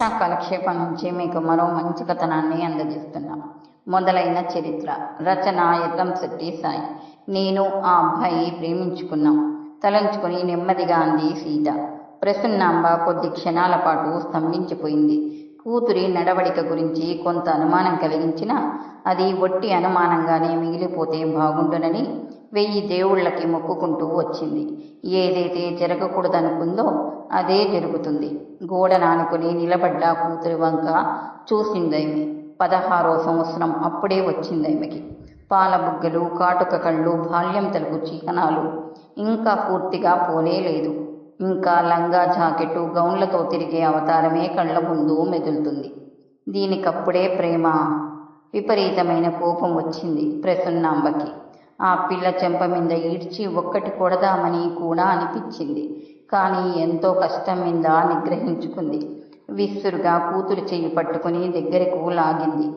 కథా కాలక్షేపం నుంచి మీకు మరో మంచి కథనాన్ని అందజేస్తున్నాం. మొదలైన చరిత్ర రచన ఎర్రంశెట్టి సాయి. నేను ఆ అబ్బాయి ప్రేమించుకున్నాం. తలంచుకుని నెమ్మదిగా అంది సీత. ప్రసన్నాంబ కొద్ది క్షణాల పాటు స్తంభించిపోయింది. కూతురి నడవడిక గురించి కొంత అనుమానం కలిగించినా అది ఒట్టి అనుమానంగానే మిగిలిపోతే బాగుండునని వెయ్యి దేవుళ్ళకి మొక్కుకుంటూ వచ్చింది. ఏదైతే జరగకూడదనుకుందో అదే జరుగుతుంది. గోడ నానుకుని నిలబడ్డ కూతురి వంక చూసిందైమి. పదహారో సంవత్సరం అప్పుడే వచ్చిందైమెకి. పాలబుగ్గలు కాటుక కళ్ళు బాల్యం తలుపు చిహ్నాలు ఇంకా పూర్తిగా పోనే లేదు. ఇంకా లంగా జాకెట్టు గౌన్లతో తిరిగే అవతారమే కళ్ళ ముందు మెదులుతుంది. దీనికప్పుడే ప్రేమ విపరీతమైన కోపం వచ్చింది ప్రసన్నాంబకి. ఆ పిల్ల చెంప మీద ఈడ్చి ఒక్కటి కొడదామని కూడా అనిపించింది. కానీ ఎంతో కష్టం మీద నిగ్రహించుకుంది. విస్సురుగా కూతురు చెయ్యి పట్టుకుని దగ్గరకు లాగింది.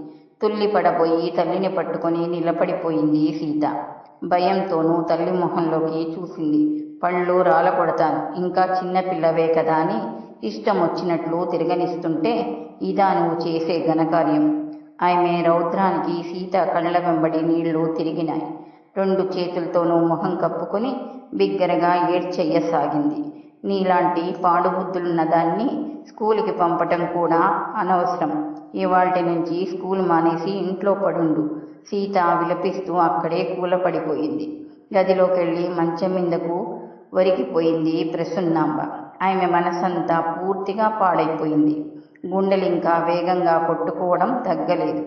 తుల్లి పడబోయి తల్లిని పట్టుకొని నిలబడిపోయింది సీత. భయంతోనూ తల్లి మొహంలోకి చూసింది. పళ్ళు రాలకొడతాను. ఇంకా చిన్నపిల్లవే కదా అని ఇష్టం వచ్చినట్లు తిరగనిస్తుంటే ఇదా నువ్వు చేసే ఘనకార్యం. ఆమె రౌద్రానికి సీత కళ్ళ వెంబడి నీళ్ళు తిరిగినాయి. రెండు చేతులతోనూ మొహం కప్పుకొని బిగ్గరగా ఏడ్చెయ్యసాగింది. నీలాంటి పాడుబుద్ధులున్న దాన్ని స్కూల్కి పంపటం కూడా అనవసరం. ఇవాల్టి నుంచి స్కూల్ మానేసి ఇంట్లో పడుండు. సీత విలపిస్తూ అక్కడే కూలపడిపోయింది. గదిలోకి వెళ్ళి మంచం మీదకు వరికిపోయింది ప్రసున్నాంబ. ఆమె మనసంతా పూర్తిగా పాడైపోయింది. గుండెలింకా వేగంగా కొట్టుకోవడం తగ్గలేదు.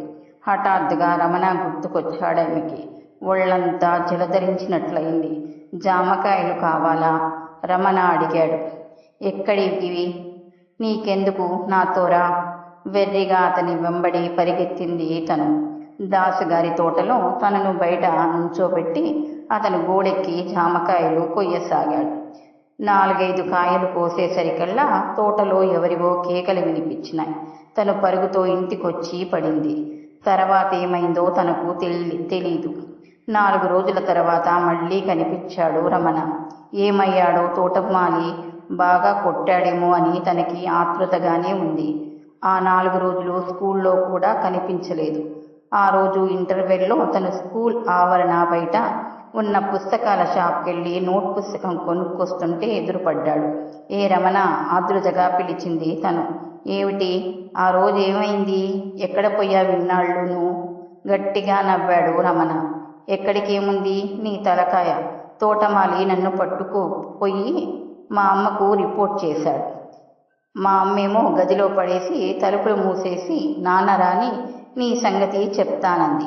హఠాత్తుగా రమణ గుర్తుకొచ్చాడామెకి. ఒళ్ళంతా జలధరించినట్లయింది. జామకాయలు కావాలా? రమణ అడిగాడు. ఎక్కడివి నీకెందుకు నాతోరా వెర్రిగా అతని వెంబడి పరిగెత్తింది తను. దాసుగారి తోటలో తనను బయట నుంచోబెట్టి అతను గోడెక్కి జామకాయలు కొయ్యసాగాడు. నాలుగైదు కాయలు కోసేసరికల్లా తోటలో ఎవరివో కేకలు వినిపించినాయి. తను పరుగుతో ఇంటికొచ్చి పడింది. తర్వాత ఏమైందో తనకు తెలి తెలీదు. నాలుగు రోజుల తర్వాత మళ్ళీ కనిపించాడు రమణ. ఏమయ్యాడో తోటమాలి బాగా కొట్టాడేమో అని తనకి ఆతృతగానే ఉంది. ఆ నాలుగు రోజులు స్కూల్లో కూడా కనిపించలేదు. ఆ రోజు ఇంటర్వెల్లో తను స్కూల్ ఆవరణ బయట ఉన్న పుస్తకాల షాప్కెళ్ళి నోట్ పుస్తకం కొనుక్కొస్తుంటే ఎదురుపడ్డాడు. ఏ రమణ ఆదృతగా పిలిచింది తను. ఏమిటి? ఆ రోజు ఏమైంది? ఎక్కడ పోయా విన్నాళ్ళును గట్టిగా నవ్వాడు రమణ. ఎక్కడికేముంది నీ తలకాయ? తోటమాలి నన్ను పట్టుకో. పోయి మా అమ్మకు రిపోర్ట్ చేశాడు. మా అమ్మేమో గదిలో పడేసి తలుపులు మూసేసి నాన్న రాని నీ సంగతి చెప్తానంది.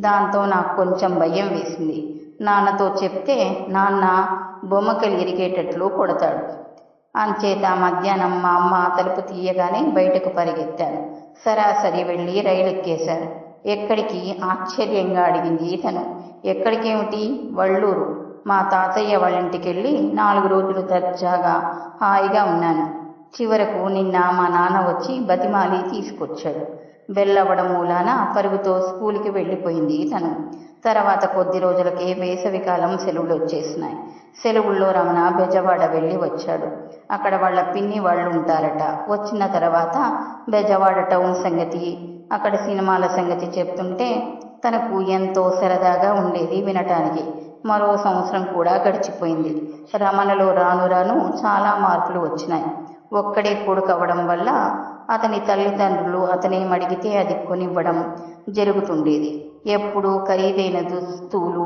దాంతో నాకు కొంచెం భయం వేసింది. నాన్నతో చెప్తే నాన్న బొమ్మకలు ఇరిగేటట్లు కొడతాడు. అంచేత మధ్యాహ్నం మా అమ్మ తలుపు తీయగానే బయటకు పరిగెత్తాను సరాసరి వెళ్ళి రైలు ఎక్కేశాను ఎక్కడికి? ఆశ్చర్యంగా అడిగింది ఇతను ఎక్కడికేమిటి? వళ్ళూరు. మా తాతయ్య వాళ్ళ ఇంటికి వెళ్ళి నాలుగు రోజులు దర్జాగా హాయిగా ఉన్నాను. చివరకు నిన్న మా నాన్న వచ్చి బతిమాలి తీసుకొచ్చాడు. బెల్లవడం మూలాన పరుగుతో స్కూల్కి వెళ్ళిపోయింది తను తర్వాత కొద్ది రోజులకే వేసవికాలం సెలవులు వచ్చేసినాయి. సెలవుల్లో రమణ బెజవాడ వెళ్ళి వచ్చాడు. అక్కడ వాళ్ళ పిన్ని వాళ్ళు ఉంటారట వచ్చిన తర్వాత బెజవాడ టౌన్ సంగతి అక్కడ సినిమాల సంగతి చెప్తుంటే తనకు ఎంతో సరదాగా ఉండేది వినటానికి. మరో సంవత్సరం కూడా గడిచిపోయింది. రమణలో రాను రాను చాలా మార్పులు వచ్చినాయి. ఒక్కడే కొడుకవ్వడం వల్ల అతని తల్లిదండ్రులు అతని మడిగితే అది కొనివ్వడం జరుగుతుండేది. ఎప్పుడూ ఖరీదైన దుస్తులు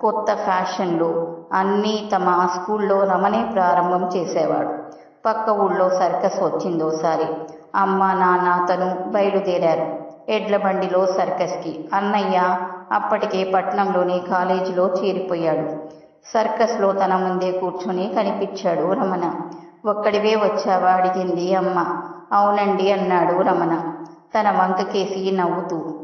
కొత్త ఫ్యాషన్లు అన్నీ తమ స్కూల్లో రమణే ప్రారంభం చేసేవాడు. పక్క ఊళ్ళో సర్కస్ వచ్చిందోసారి. అమ్మ నాన్న తను బయలుదేరారు. ఎడ్ల బండిలో సర్కస్కి. అన్నయ్య అప్పటికే పట్నంలోని కాలేజీలో చేరిపోయాడు. సర్కస్లో తన ముందే కూర్చొని కనిపించాడు రమణ. ఒక్కడివే వచ్చావా? అడిగింది అమ్మ. అవునండి అన్నాడు రమణ. తన వంకకేసి నవ్వుతూ.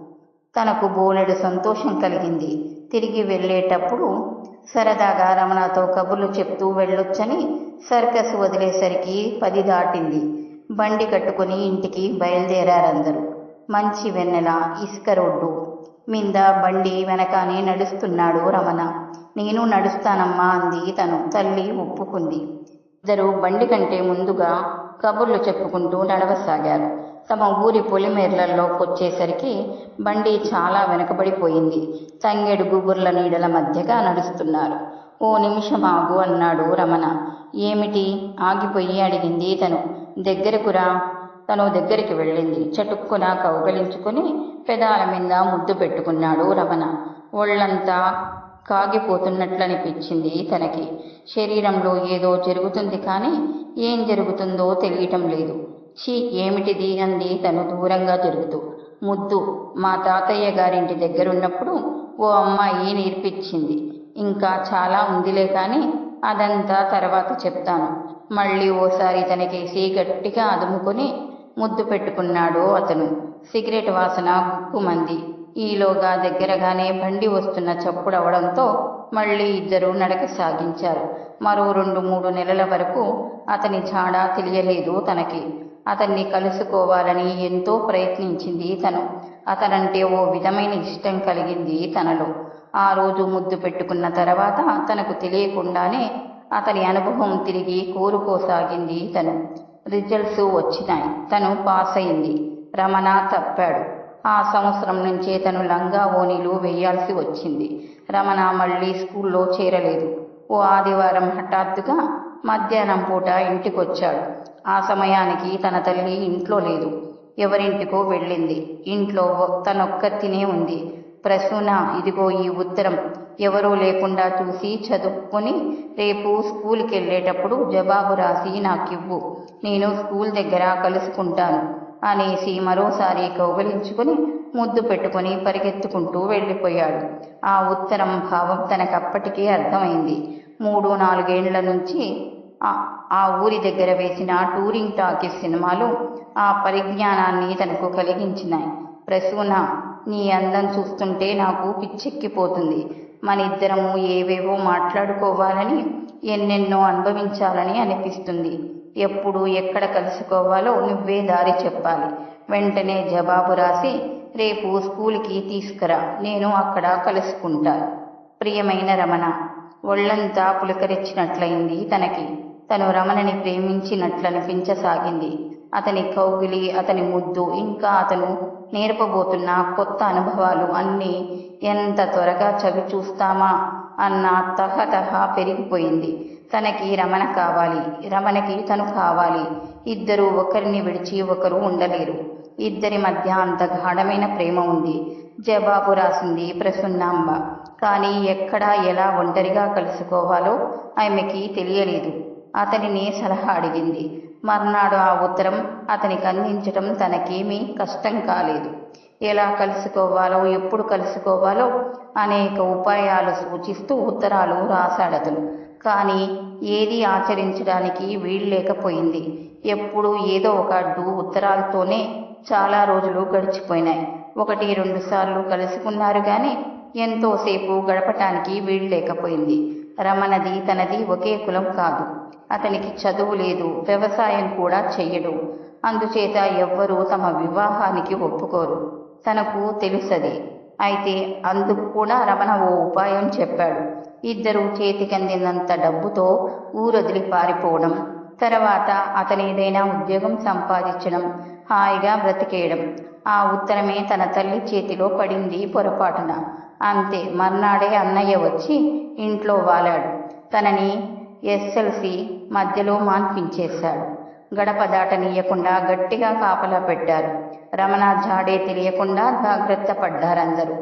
తనకు బోలెడు సంతోషం కలిగింది. తిరిగి వెళ్ళేటప్పుడు సరదాగా రమణతో కబుర్లు చెప్తూ వెళ్ళొచ్చని సర్కస్ వదిలేసరికి పది దాటింది. బండి కట్టుకుని ఇంటికి బయలుదేరారందరూ. మంచి వెన్నెల ఇసుక రోడ్డు మింద బండి వెనకానే నడుస్తున్నాడు రమణ. నేను నడుస్తానమ్మా అంది తను. తల్లి ఒప్పుకుంది. ఇద్దరు బండి కంటే ముందుగా కబుర్లు చెప్పుకుంటూ నడవసాగారు. తమ ఊరి పొలిమేర్లలోకొచ్చేసరికి బండి చాలా వెనకబడిపోయింది. తంగెడు గుబుర్ల నీడల మధ్యగా నడుస్తున్నారు. ఓ నిమిషం ఆగు అన్నాడు రమణ. ఏమిటి? ఆగిపోయి అడిగింది తను. దగ్గరకురా తను దగ్గరికి వెళ్ళింది. చటుక్కున కౌగలించుకుని పెదాల మీద ముద్దు పెట్టుకున్నాడు రమణ. ఒళ్ళంతా కాగిపోతున్నట్లనిపించింది తనకి. శరీరంలో ఏదో జరుగుతుంది కానీ ఏం జరుగుతుందో తెలియటం లేదు. ఛీ ఏమిటిది అంది తను దూరంగా జరుగుతూ. ముద్దు మా తాతయ్య గారింటి దగ్గరున్నప్పుడు ఓ అమ్మాయి నేర్పించింది. ఇంకా చాలా ఉందిలే కానీ అదంతా తర్వాత చెప్తాను. మళ్ళీ ఓసారి తనకేసి గట్టిగా అదుముకొని ముద్దు పెట్టుకున్నాడు అతను. సిగరెట్ వాసన గుక్కుమంది ఈలోగా దగ్గరగానే బండి వస్తున్న చప్పుడవడంతో మళ్ళీ ఇద్దరు నడక సాగించారు. మరో రెండు మూడు నెలల వరకు అతని జాడ తెలియలేదు తనకి. అతన్ని కలుసుకోవాలని ఎంతో ప్రయత్నించింది తను. అతనంటే ఓ విధమైన ఇష్టం కలిగింది తనలో. ఆ రోజు ముద్దు పెట్టుకున్న తర్వాత తనకు తెలియకుండానే అతని అనుభవం తిరిగి కోరుకోసాగింది తను. రిజల్ట్స్ వచ్చినాయి. తను పాస్ అయింది. రమణ తప్పాడు. ఆ సంవత్సరం నుంచే తను లంగా ఓణీలు వేయాల్సి వచ్చింది. రమణ మళ్ళీ స్కూల్లో చేరలేదు. ఓ ఆదివారం హఠాత్తుగా మధ్యాహ్నం పూట ఇంటికొచ్చాడు. ఆ సమయానికి తన తల్లి ఇంట్లో లేదు. ఎవరింటికో వెళ్ళింది. ఇంట్లో తనొక్కతినే ఉంది. ప్రసూన ఇదిగో ఈ ఉత్తరం. ఎవరూ లేకుండా చూసి చదువుకొని రేపు స్కూల్కి వెళ్ళేటప్పుడు జవాబు రాసి నాకివ్వు. నేను స్కూల్ దగ్గర కలుసుకుంటాను అనేసి మరోసారి కౌగలించుకుని ముద్దు పెట్టుకుని పరిగెత్తుకుంటూ వెళ్ళిపోయాడు. ఆ ఉత్తరం భావం తనకప్పటికే అర్థమైంది. మూడు నాలుగేండ్ల నుంచి ఆ ఊరి దగ్గర వేసిన టూరింగ్ టాకీస్ సినిమాలు ఆ పరిజ్ఞానాన్ని తనకు కలిగించినాయి. ప్రసూన నీ అందం చూస్తుంటే నాకు పిచ్చెక్కిపోతుంది. మన ఇద్దరము ఏవేవో మాట్లాడుకోవాలని ఎన్నెన్నో అనుభవించాలని అనిపిస్తుంది. ఎప్పుడు ఎక్కడ కలుసుకోవాలో నువ్వే దారి చెప్పాలి. వెంటనే జవాబు రాసి రేపు స్కూల్కి తీసుకురా నేను అక్కడ కలుసుకుంటా. ప్రియమైన రమణ ఒళ్ళంతా పులకరించినట్లయింది తనకి. తను రమణని ప్రేమించినట్లనిపించసాగింది. అతని కౌగిలి అతని ముద్దు ఇంకా అతను నేర్పబోతున్న కొత్త అనుభవాలు అన్నీ ఎంత త్వరగా చవి చూస్తామా అన్న తహతహ పెరిగిపోయింది. తనకి రమణ కావాలి రమణకి తను కావాలి. ఇద్దరు ఒకరిని విడిచి ఒకరు ఉండలేరు. ఇద్దరి మధ్య అంత గాఢమైన ప్రేమ ఉంది. జవాబు రాసింది ప్రసున్నాంబ కానీ ఎక్కడ ఎలా ఒంటరిగా కలుసుకోవాలో ఆమెకి తెలియలేదు. అతనిని సలహా అడిగింది. మర్నాడు ఆ ఉత్తరం అతనికి అందించటం తనకేమీ కష్టం కాలేదు. ఎలా కలుసుకోవాలో ఎప్పుడు కలుసుకోవాలో అనేక ఉపాయాలు సూచిస్తూ ఉత్తరాలు రాశాడతను. కానీ ఏది ఆచరించడానికి వీల్లేకపోయింది ఎప్పుడు ఏదో ఒక అడ్డు ఉత్తరాలతోనే చాలా రోజులు గడిచిపోయినాయి. ఒకటి రెండు సార్లు కలుసుకున్నారు కానీ ఎంతోసేపు గడపటానికి వీలు లేకపోయింది. రమణది తనది ఒకే కులం కాదు. అతనికి చదువు లేదు వ్యవసాయం కూడా చెయ్యడు. అందుచేత ఎవ్వరూ తమ వివాహానికి ఒప్పుకోరు. తనకు తెలుసది. అయితే అందుకు కూడా రమణ ఓ ఉపాయం చెప్పాడు. ఇద్దరు చేతికందినంత డబ్బుతో ఊరొదిలి పారిపోవడం తర్వాత అతనేదైనా ఉద్యోగం సంపాదించడం హాయిగా బ్రతికేయడం ఆ ఉత్తరమే తన తల్లి చేతిలో పడింది పొరపాటున. అంతే. మర్నాడే అన్నయ్య వచ్చి ఇంట్లో వాలాడు. తనని ఎస్ఎల్సి మధ్యలో మాన్పించేశాడు గడప దాటనీయకుండా గట్టిగా కాపలా పెట్టారు. రమణ జాడే తెలియకుండా జాగ్రత్త పడ్డారందరూ.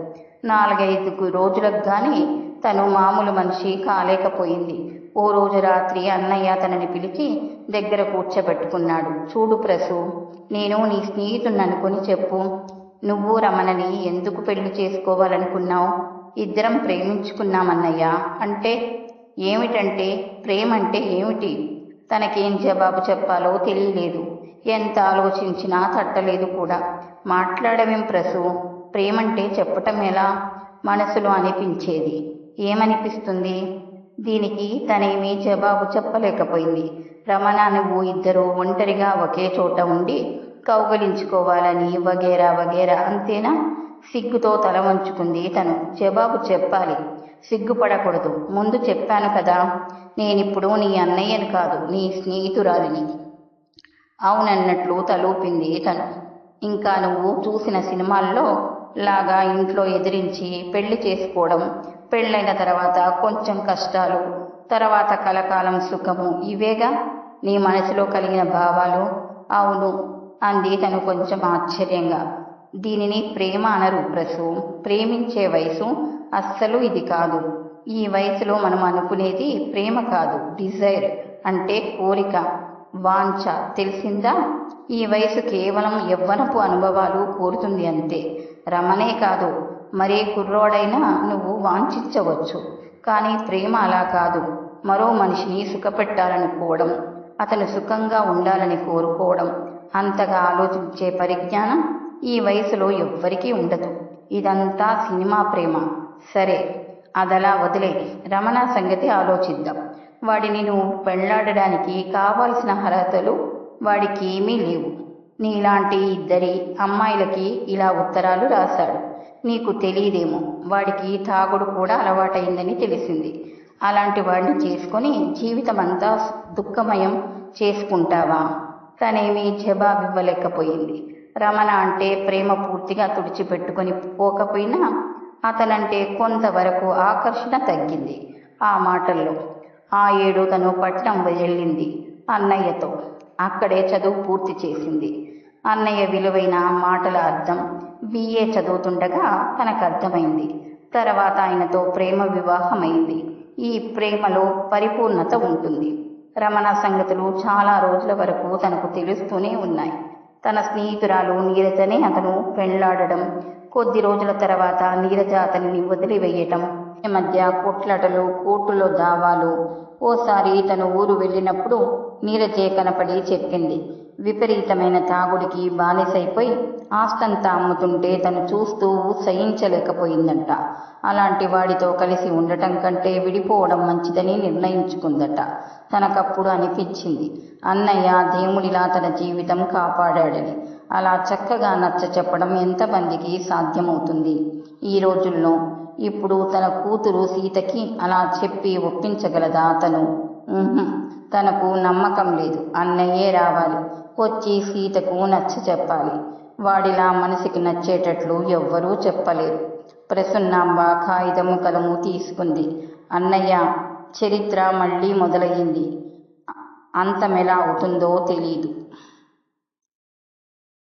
నాలుగైదు రోజులకు కానీ తను మామూలు మనిషి కాలేకపోయింది. ఓ రోజు రాత్రి అన్నయ్య తనని పిలిచి దగ్గర కూర్చోబెట్టుకున్నాడు. చూడు ప్రసు నేను నీ స్నేహితుని అనుకుని చెప్పు. నువ్వు రమణని ఎందుకు పెళ్ళి చేసుకోవాలనుకున్నావు? ఇద్దరం ప్రేమించుకున్నామన్నయ్యా. అంటే? ఏమిటంటే? ప్రేమ అంటే ఏమిటి? తనకేం జవాబు చెప్పాలో తెలియలేదు. ఎంత ఆలోచించినా తట్టలేదు కూడా. మాట్లాడమేం ప్రసు? ప్రేమంటే చెప్పటం ఎలా? మనసులో అనిపించేది. ఏమనిపిస్తుంది? దీనికి తనేమీ జవాబు చెప్పలేకపోయింది. రమణ నువ్వు ఇద్దరు ఒంటరిగా ఒకే చోట ఉండి కౌగలించుకోవాలని వగేరా వగేరా అంతేనా? సిగ్గుతో తల వంచుకుంది తను. జవాబు చెప్పాలి. సిగ్గుపడకూడదు. ముందు చెప్పాను కదా. నేనిప్పుడు నీ అన్నయ్యను కాదు నీ స్నేహితురాలిని. అవునన్నట్లు తలూపింది తను. ఇంకా నువ్వు చూసిన సినిమాల్లో లాగా ఇంట్లో ఎదిరించి పెళ్ళి చేసుకోవడం పెళ్ళైన తర్వాత కొంచెం కష్టాలు తర్వాత కలకాలం సుఖము ఇవేగా? నీ మనసులో కలిగిన భావాలు? అవును. అంది తను కొంచెం ఆశ్చర్యంగా. దీనిని ప్రేమ అనరు ప్రసు. ప్రేమించే వయసు అస్సలు ఇది కాదు. ఈ వయసులో మనం అనుకునేది ప్రేమ కాదు డిజైర్ అంటే కోరిక వాంఛ. తెలిసిందా? ఈ వయసు కేవలం యవ్వనపు అనుభవాలు కోరుతుంది అంతే. రమణే కాదు మరే కుర్రోడైనా నువ్వు వాంఛించవచ్చు. కానీ ప్రేమ అలా కాదు. మరో మనిషిని సుఖపెట్టాలనుకోవడం అతను సుఖంగా ఉండాలని కోరుకోవడం అంతగా ఆలోచించే పరిజ్ఞానం ఈ వయసులో ఎవ్వరికీ ఉండదు. ఇదంతా సినిమా ప్రేమ. సరే అదలా వదిలే. రమణ సంగతి ఆలోచిద్దాం. వాడిని నువ్వు పెళ్ళాడడానికి కావాల్సిన అర్హతలు వాడికి ఏమీ లేవు. నీలాంటి ఇద్దరి అమ్మాయిలకి ఇలా ఉత్తరాలు రాశాడు. నీకు తెలియదేమో వాడికి తాగుడు కూడా అలవాటైందని తెలిసింది. అలాంటి వాడిని చేసుకొని జీవితం అంతా దుఃఖమయం చేసుకుంటావా? తనేమీ జవాబివ్వలేకపోయింది. రమణ అంటే ప్రేమ పూర్తిగా తుడిచిపెట్టుకొని పోకపోయినా అతనంటే కొంతవరకు ఆకర్షణ తగ్గింది ఆ మాటల్లో. ఆ ఏడు తను పట్నం వెళ్ళింది అన్నయ్యతో. అక్కడే చదువు పూర్తి చేసింది. అన్నయ్య విలువైన మాటల అర్థం బిఏ చదువుతుండగా తనకు అర్థమైంది. తర్వాత ఆయనతో ప్రేమ వివాహమైంది. ఈ ప్రేమలో పరిపూర్ణత ఉంటుంది. రమణ సంగతులు చాలా రోజుల వరకు తనకు తెలుస్తూనే ఉన్నాయి. తన స్నేహితురాలు నీరజనే అతను పెళ్ళాడడం కొద్ది రోజుల తర్వాత నీరజ అతనిని వదిలివేయటం ఈ మధ్య కొట్లాటలు కోర్టులో దావాలు ఓసారి తను ఊరు వెళ్ళినప్పుడు నీరజే కనపడి చెప్పింది విపరీతమైన తాగుడికి బానిసైపోయి ఆస్తంతా అమ్ముతుంటే తను చూస్తూ సహించలేకపోయిందట అలాంటి వాడితో కలిసి ఉండటం కంటే విడిపోవడం మంచిదని నిర్ణయించుకుందట. తనకప్పుడు అనిపించింది. అన్నయ్య దేవుడిలా తన జీవితం కాపాడాడని. అలా చక్కగా నచ్చ చెప్పడం ఎంతమందికి సాధ్యమవుతుంది? ఈ రోజుల్లో ఇప్పుడు తన కూతురు సీతకి అలా చెప్పి ఒప్పించగలదా తను? తనకు నమ్మకం లేదు. అన్నయ్యే రావాలి. వచ్చి సీతకు నచ్చ చెప్పాలి. వాడిలా మనసుకి నచ్చేటట్లు ఎవ్వరూ చెప్పలేరు. ప్రసున్నాంబ కాగితము కలము తీసుకుంది. అన్నయ్య చరిత్ర మళ్ళీ మొదలయ్యింది. అంతమెలా అవుతుందో తెలీదు.